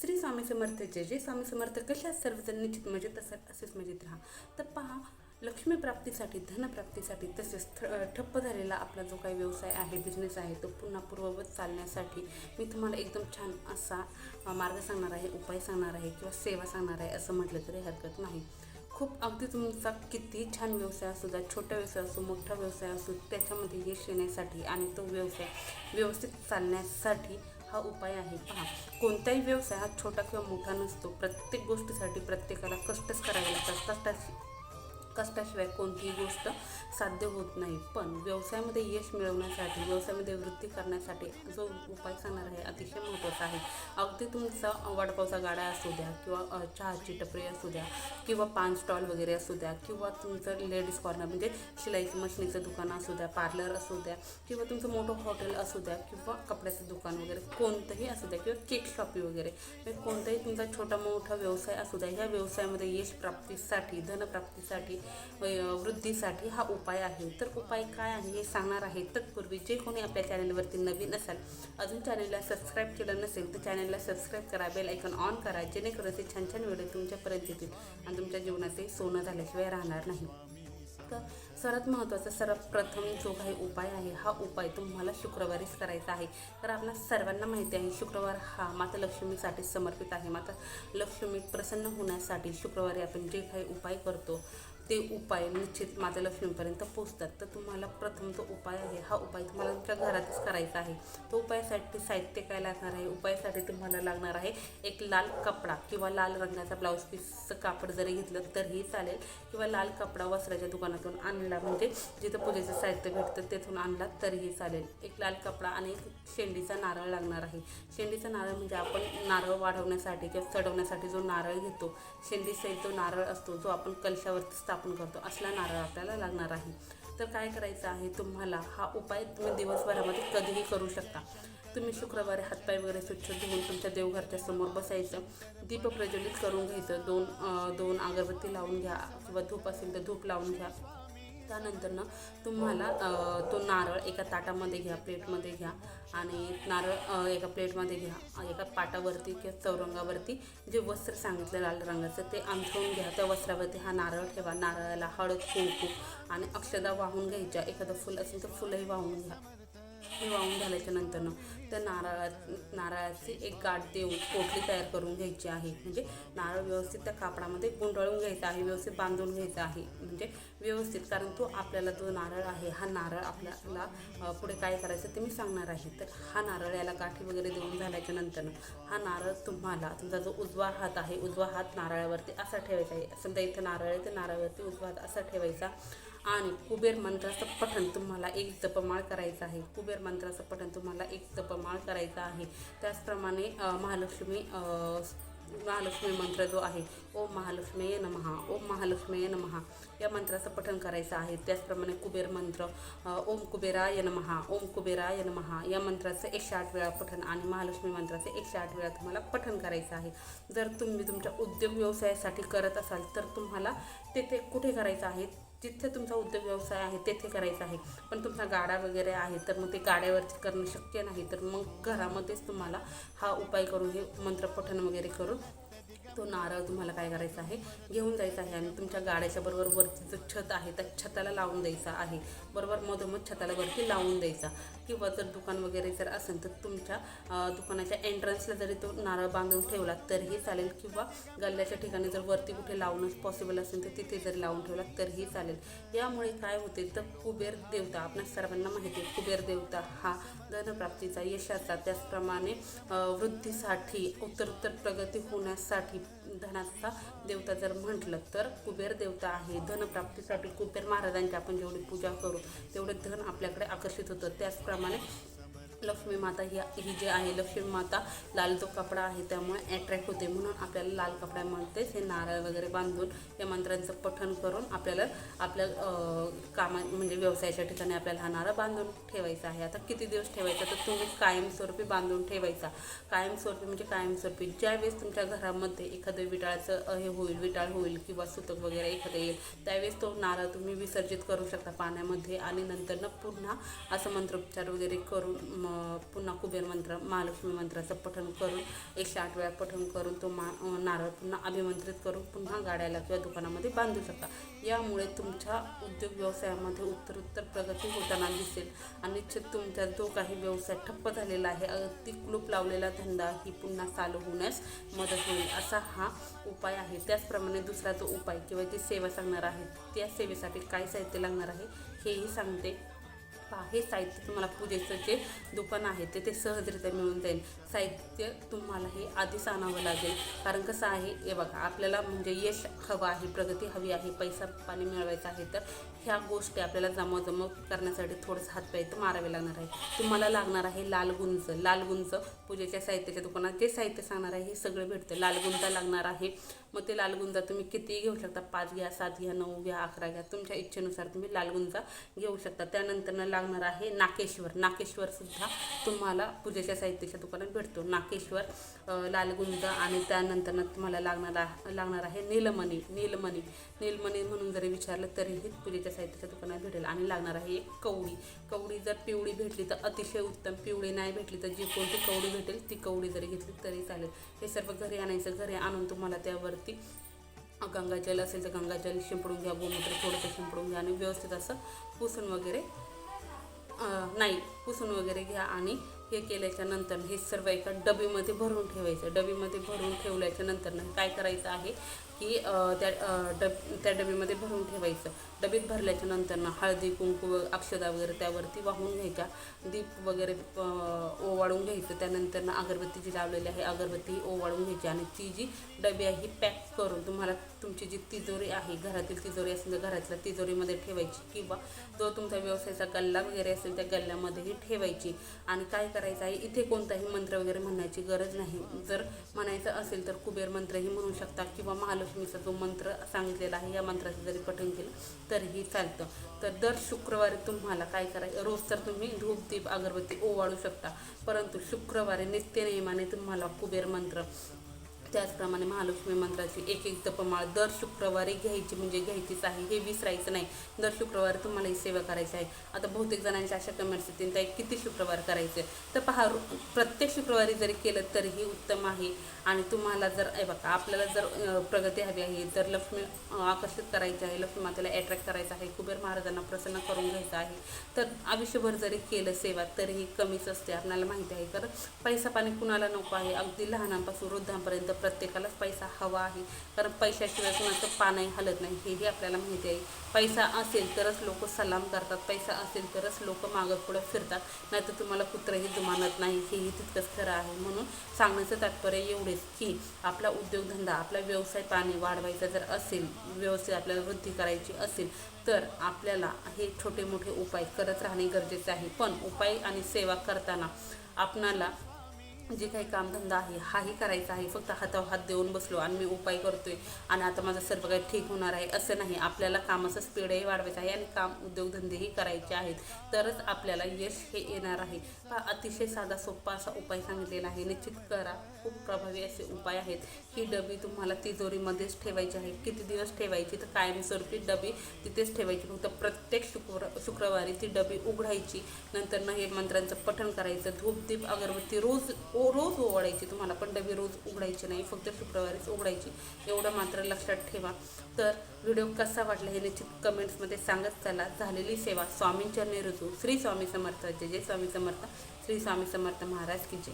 श्री स्वामी समर्थ जे जय स्वामी समर्थ. कशा सर्वजण निश्चित म्हणजे मजेत असतात असेच मजेत राहा. तर पहा लक्ष्मीप्राप्तीसाठी धनप्राप्तीसाठी तसेच थ- ठप्प झालेला आपला जो काही व्यवसाय आहे बिझनेस आहे तो पुन्हा पूर्ववत चालण्यासाठी मी तुम्हाला एकदम छान असा मार्ग सांगणार आहे उपाय सांगणार आहे किंवा सेवा सांगणार आहे असं म्हटलं तरी हरकत नाही. खूप अगदी तुमचा किती छान व्यवसाय असू द्या छोटा व्यवसाय असो मोठा व्यवसाय असो त्याच्यामध्ये यश येण्यासाठी आणि तो व्यवसाय व्यवस्थित चालण्यासाठी हा उपाय आहे. पहा कोणताही व्यवसाय हा छोटा किंवा मोठा नसतो. प्रत्येक गोष्टीसाठी प्रत्येकाला कष्टच करावे लागतात. कष्टा कष्टाशिवाय कोणतीही गोष्ट साध्य होत नाही. पण व्यवसायामध्ये यश मिळवण्यासाठी व्यवसायामध्ये वृद्धी करण्यासाठी जो उपाय सांगणार आहे अतिशय महत्त्वाचा आहे. अगदी तुमचा वडापावचा गाडा असू द्या किंवा चहाची टपरी असू द्या किंवा पान स्टॉल वगैरे असू द्या किंवा तुमचं लेडीज कॉर्नर म्हणजे शिलाईचं मशीनीचं दुकान असू द्या पार्लर असू द्या किंवा तुमचं मोठं हॉटेल असू द्या किंवा कपड्याचं दुकान वगैरे कोणतंही असू द्या किंवा केक शॉपी वगैरे. म्हणजे कोणताही तुमचा छोटा मोठा व्यवसाय असू द्या ह्या व्यवसायामध्ये यश प्राप्तीसाठी धनप्राप्तीसाठी वृद्धीसाठी हा उपाय आहे. तर उपाय काय आहे हे सांगणार आहे. तत्पूर्वी जे कोणी आपल्या चॅनलवरती नवीन असाल अजून चॅनलला सबस्क्राईब केलं नसेल तर चॅनलला सबस्क्राईब करा बेल ऐकन ऑन करा जेणेकरून ते छान छान व्हिडिओ तुमच्यापर्यंत येतील आणि तुमच्या जीवनाचे सोनं झाल्याशिवाय राहणार नाही. तर सर्वात महत्त्वाचा सर्वात प्रथम जो काही उपाय आहे हा उपाय तुम्हाला शुक्रवारीच करायचा आहे. तर आपल्या सर्वांना माहिती आहे शुक्रवार हा माता लक्ष्मीसाठी समर्पित आहे. माता लक्ष्मी प्रसन्न होण्यासाठी शुक्रवारी आपण जे काही उपाय करतो ते उपाय निश्चित माझ्या लक्ष्मीपर्यंत पोचतात तर तुम्हाला प्रथम तो उपाय आहे. हा उपाय तुम्हाला तुमच्या घरातच करायचा आहे. तो उपायासाठी साहित्य काय लागणार आहे? उपायासाठी तुम्हाला लागणार आहे एक लाल कपडा किंवा लाल रंगाचा ब्लाऊज पीसचं कापड जरी घेतलं तरीही चालेल. किंवा लाल कपडा वस्त्राच्या दुकानातून आणला म्हणजे जिथं पूजेचं साहित्य भेटतं तेथून आणला तरीही चालेल. एक लाल कपडा आणि एक शेंडीचा नारळ लागणार आहे. शेंडीचा नारळ म्हणजे आपण नारळ वाढवण्यासाठी किंवा चढवण्यासाठी जो नारळ घेतो शेंडीसहित तो नारळ असतो जो आपण कलशावरती स्थापन आपण करतो असला नारळ आपल्याला लागणार आहे. तर काय करायचं आहे तुम्हाला हा उपाय तुम्ही दिवसभरामध्ये कधीही करू शकता. तुम्ही शुक्रवारी हातपाय वगैरे स्वच्छ धुवून तुमच्या देवघरच्या समोर बसायचं. दीप प्रज्वलित करून घ्यायचं. दोन दोन अगरबत्ती लावून घ्या किंवा धूप असेल तर धूप लावून घ्या. त्यानंतर ना तुम्हाला तो नारळ एका ताटामध्ये घ्या प्लेटमध्ये घ्या आणि नारळ एका प्लेटमध्ये घ्या. एका पाटावरती किंवा चौरंगावरती जे वस्त्र सांगितलं लाल रंगाचं ते अंथरून घ्या. त्या वस्त्रावरती हा नारळ ठेवा. नारळाला हळद कुंकू आणि अक्षदा वाहून घ्यायच्या. एखादं फुल असेल तर फुलंही वाहून घ्या. हे वाहून झाल्याच्या नंतरनं त्या नारळा नारळाची एक गाठ देऊन पोटली तयार करून घ्यायची आहे. म्हणजे नारळ व्यवस्थित त्या कापडामध्ये गुंडाळून घ्यायचा आहे व्यवस्थित बांधून घ्यायचा आहे. म्हणजे व्यवस्थित कारण तो आपल्याला जो नारळ आहे हा नारळ आपल्याला पुढे काय करायचं ते मी सांगणार आहे. तर हा नारळ याला गाठी वगैरे देऊन झाल्याच्या नंतरनं हा नारळ तुम्हाला तुमचा जो उजवा हात आहे उजवा हात नारळावरती असा ठेवायचा आहे. समजा इथं नारळ आहे तर नारळावरती उजवा हात असा ठेवायचा. आणि कुबेर मंत्राचं पठण तुम्हाला एक जपमाळ करायचं आहे. कुबेर मंत्राचं पठण तुम्हाला एक जपमाळ करायचं आहे. त्याचप्रमाणे महालक्ष्मी महालक्ष्मी मंत्र जो आहे ओम महालक्ष्मीय नमहा ओम महालक्ष्मीय नमहा या मंत्राचं पठण करायचं आहे. त्याचप्रमाणे कुबेर मंत्र ओम कुबेराय नमहा ओम कुबेराय नमहा या मंत्राचं एकशे आठ वेळा पठण आणि महालक्ष्मी मंत्राचं एकशे आठ वेळा तुम्हाला पठण करायचं आहे. जर तुम्ही तुमच्या उद्योग व्यवसायासाठी करत असाल तर तुम्हाला तेथे कुठे करायचं आहे? जिथे तुमचा उद्योग व्यवसाय आहे तेथे करायचा आहे. पण तुमचा गाडा वगैरे आहे तर मग ते गाड्यावरती करणं शक्य नाही तर मग घरामध्येच तुम्हाला हा उपाय करून हे मंत्रपठण वगैरे करून. तो नारळ तुम्हाला काय करायचा आहे घेऊन जायचा आहे आणि तुमच्या गाड्याच्या बरोबर वरती जो छत आहे त्या छताला लावून द्यायचा आहे. बरोबर मधोमध छताला वरती लावून द्यायचा. किंवा जर दुकान वगैरे जर असेल तर तुमच्या दुकानाच्या एंट्रन्सला जरी तो नारळ बांधून ठेवला तरीही चालेल. किंवा गल्ल्याच्या ठिकाणी जर वरती कुठे लावणं पॉसिबल असेल तर तिथे जरी लावून ठेवला तरीही चालेल. यामुळे काय होते तर कुबेर देवता आपण सर्वांना माहिती आहे कुबेर देवता हा धनप्राप्तीचा यशाचा त्याचप्रमाणे वृद्धीसाठी उत्तरोत्तर प्रगती होण्यासाठी धनाचा देवता जर म्हटलं तर कुबेर देवता आहे. धनप्राप्तीसाठी कुबेर महाराजांची आपण जेवढी पूजा करू तेवढे धन आपल्याकडे आकर्षित होतं. त्याचप्रमाणे लक्ष्मी माता ही ही जी आहे लक्ष्मी माता लाल जो कपडा आहे त्यामुळे अट्रॅक्ट होते. म्हणून आपल्याला लाल कपड्यामध्येच हे नारळ वगैरे बांधून या मंत्रांचं पठण करून आपल्याला आपल्या कामा म्हणजे व्यवसायाच्या ठिकाणी आपल्याला हा नारळ बांधून ठेवायचा आहे. आता किती दिवस ठेवायचा? तर तुम्ही कायमस्वरूपी बांधून ठेवायचा. कायमस्वरूपी म्हणजे कायमस्वरूपी. ज्यावेळेस तुमच्या घरामध्ये एखादं विटाळाचं हे होईल विटाळ होईल किंवा सुतक वगैरे एखादं येईल त्यावेळेस तो नारळ तुम्ही विसर्जित करू शकता पाण्यामध्ये आणि नंतर पुन्हा असं मंत्रोपचार वगैरे करून पुन्हा कुबेर मंत्र महालक्ष्मी मंत्राचं पठण करून एकशे आठ वेळा पठण करून तो मा नारळ पुन्हा अभिमंत्रित करून पुन्हा गाड्याला किंवा दुकानामध्ये बांधू शकता. यामुळे तुमच्या उद्योग व्यवसायामध्ये उत्तरोत्तर प्रगती होताना दिसेल. आणि निश्चित तुमचा जो काही व्यवसाय ठप्प झालेला आहे अगदी कुलूप लावलेला धंदा ही पुन्हा चालू होण्यास मदत होईल असा हा उपाय आहे. त्याचप्रमाणे दुसरा जो उपाय किंवा जी सेवा सांगणार आहे त्या सेवेसाठी काय साहित्य लागणार आहे हेही सांगते. पहा हे साहित्य तुम्हाला पूजेचं जे दुकान आहे ते ते सहजरित्या मिळून जाईल. साहित्य तुम्हाला हे आधीच आणावं लागेल. कारण कसं आहे हे बघा आपल्याला म्हणजे यश हवं आहे प्रगती हवी आहे पैसा पाणी मिळवायचा आहे तर ह्या गोष्टी आपल्याला जमाजम करण्यासाठी थोडंसं हातपाय तर मारावे लागणार आहे. तुम्हाला लागणार आहे लाल गुंज. लाल गुंज पूजेच्या साहित्याच्या दुकानात जे साहित्य सांगणार आहे हे सगळं भेटतं. लाल गुंजा लागणार आहे. मग ते लाल गुंजा तुम्ही कितीही घेऊ शकता. पाच घ्या सात घ्या नऊ घ्या अकरा घ्या. तुमच्या इच्छेनुसार तुम्ही लाल गुंजा घेऊ शकता. त्यानंतर लागणार आहे नाकेश्वर. नाकेश्वरसुद्धा तुम्हाला पूजेच्या साहित्याच्या दुकानात भेटतो. नाकेश्वर अं, आणि त्यानंतर तुम्हाला लागणार लागणार आहे नीलमणी. नीलमणी. नीलमणी म्हणून जरी विचारलं तरीही पूजेच्या साहित्याच्या दुकानात भेटेल आणि लागणार आहे एक कवडी. कवडी जर पिवळी भेटली तर अतिशय उत्तम. पिवळी नाही भेटली तर जी कोणती कवडी भेटेल ती कवडी जरी घेतली तरी चालेल. हे सर्व घरी आणायचं घरी आणून तुम्हाला त्यावरती गंगाजल असेल तर गंगाजल शिंपडून घ्या गोमूत्र थोडंसं शिंपडून घ्या आणि व्यवस्थित असं पुसून वगैरे नाही पुसून वगैरे घ्या आणि हे केल्याच्यानंतर हे सर्व एका डबीमध्ये भरून ठेवायचं. डबीमध्ये भरून ठेवल्याच्या नंतर काय करायचं आहे? की त्या डब त्या डबीमध्ये भरून ठेवायचं. डबीत भरल्याच्या नंतर हळदी कुंकू व अक्षदा वगैरे त्यावरती वाहून घ्यायच्या. दीप वगैरे ओवाळून घ्यायचं. त्यानंतर अगरबत्ती जी लावलेली आहे अगरबत्ती ओवाळून घ्यायची. आणि ती जी डबी आहे ही पॅक करून तुम्हाला तुमची जी तिजोरी आहे घरातील तिजोरी असेल तर घरातल्या तिजोरीमध्ये ठेवायची. किंवा जो तुमचा व्यवसायाचा गल्ला वगैरे असेल त्या गल्ल्यामध्येही ठेवायची. आणि काय करायचं आहे इथे कोणताही मंत्र वगैरे म्हणण्याची गरज नाही. जर म्हणायचं असेल तर कुबेर मंत्रही म्हणू शकता किंवा महालक्ष्मी महालक्ष्मीचा जो मंत्र सांगितलेला आहे या मंत्राचं जरी पठण केलं तरीही चालतं. तर दर शुक्रवारी तुम्हाला काय करायचं रोज तर तुम्ही धूप दीप अगरबत्ती ओवाळू शकता परंतु शुक्रवारी नित्यनियमाने तुम्हाला कुबेर मंत्र त्याचप्रमाणे महालक्ष्मी मंत्राची एक एक जपमाळ दर शुक्रवारी घ्यायची म्हणजे घ्यायचीच आहे हे विसरायचं नाही. दर शुक्रवारी तुम्हाला ही सेवा करायची आहे. आता बहुतेक जणांच्या अशा कमेंट्स येतील त्या किती शुक्रवार करायचे? तर पहा प्रत्येक शुक्रवारी जरी केलं तरीही उत्तम आहे. आणि तुम्हाला जर हे बघा आपल्याला जर प्रगती हवी आहे तर लक्ष्मी आकर्षित करायची आहे लक्ष्मी मातेला अट्रॅक्ट करायचं आहे कुबेर महाराजांना प्रसन्न करून घ्यायचं आहे तर आयुष्यभर जरी केलं सेवा तरीही कमीच असते आपल्याला माहिती आहे. कारण पैसा पाणी कुणाला नको आहे अगदी लहानांपासून वृद्धांपर्यंत प्रत्येकालाच पैसा हवा आहे. कारण पैशाशिवाय कुणाचं पानही हलत नाही. हेही आपल्याला माहिती आहे. पैसा असेल तरच लोक सलाम करतात. पैसा असेल तरच लोक मागं पुढं फिरतात. नाहीतर तुम्हाला कुत्रंही जुमानत नाही. हेही तितकंच खरं आहे. म्हणून सांगण्याचं तात्पर्य एवढेच की आपला उद्योगधंदा आपला व्यवसाय पाणी वाढवायचा जर असेल व्यवस्थित आपल्याला वृद्धी करायची असेल तर आपल्याला हे छोटे मोठे उपाय करत राहणे गरजेचे आहे. पण उपाय आणि सेवा करताना आपणाला जे काही कामधंदा आहे हाही करायचा आहे. फक्त हातावर हात देऊन बसलो आणि मी उपाय करतोय आणि आता माझं सर्व काही ठीक होणार आहे असं नाही. आपल्याला कामाचं स्पीडही वाढवायचं आहे आणि काम उद्योगधंदेही करायचे आहेत. तरच आपल्याला यश हे येणार आहे. हा अतिशय साधा सोपा असा उपाय सांगितलेला आहे. निश्चित करा खूप प्रभावी असे उपाय आहेत ही डबी तुम्हाला तिजोरीमध्येच ठेवायची आहे. किती दिवस ठेवायची तर कायमस्वरूपी डबी तिथेच ठेवायची. फक्त प्रत्येक शुक्र शुक्रवारी ती डबी उघडायची. नंतर न हे मंत्रांचं पठण करायचं. धूपदीप अगरबत्ती रोज रोज ओवाळायची तुम्हाला पण डबी रोज उघडायची नाही फक्त शुक्रवारीच उघडायची एवढं मात्र लक्षात ठेवा. तर व्हिडिओ कसा वाटला हे निश्चित कमेंट्समध्ये सांगत चला. झालेली सेवा स्वामींच्या रुजू श्री स्वामी समर्थ जय जय स्वामी समर्थ श्री स्वामी समर्थ महाराज की जय.